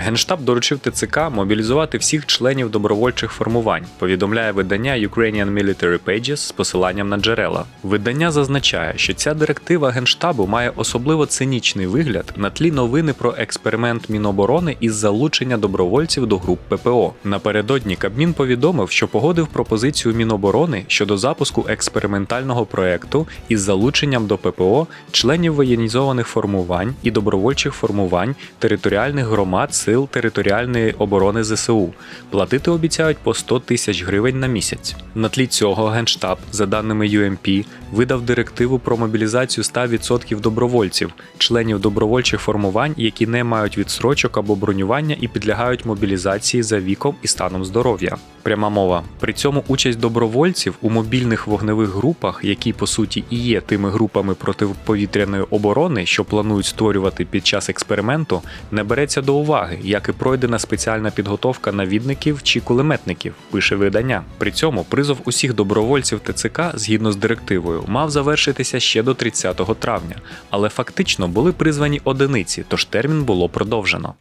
Генштаб доручив ТЦК мобілізувати всіх членів добровольчих формувань, повідомляє видання Ukrainian Military Pages з посиланням на джерела. Видання зазначає, що ця директива Генштабу має особливо цинічний вигляд на тлі новини про експеримент Міноборони із залучення добровольців до груп ППО. Напередодні Кабмін повідомив, що погодив пропозицію Міноборони щодо запуску експериментального проекту із залученням до ППО членів воєнізованих формувань і добровольчих формувань територіальних громад сил територіальної оборони ЗСУ. Платити обіцяють по 100 тисяч гривень на місяць. На тлі цього Генштаб, за даними UMP, видав директиву про мобілізацію 100% добровольців, членів добровольчих формувань, які не мають відстрочок або бронювання і підлягають мобілізації за віком і станом здоров'я. Пряма мова. При цьому участь добровольців у мобільних вогневих групах, які по суті і є тими групами протиповітряної оборони, що планують створювати під час експерименту, не береться до уваги, як і пройдена спеціальна підготовка навідників чи кулеметників, пише видання. При цьому призов усіх добровольців ТЦК згідно з директивою мав завершитися ще до 30 травня, але фактично були призвані одиниці, тож термін було продовжено.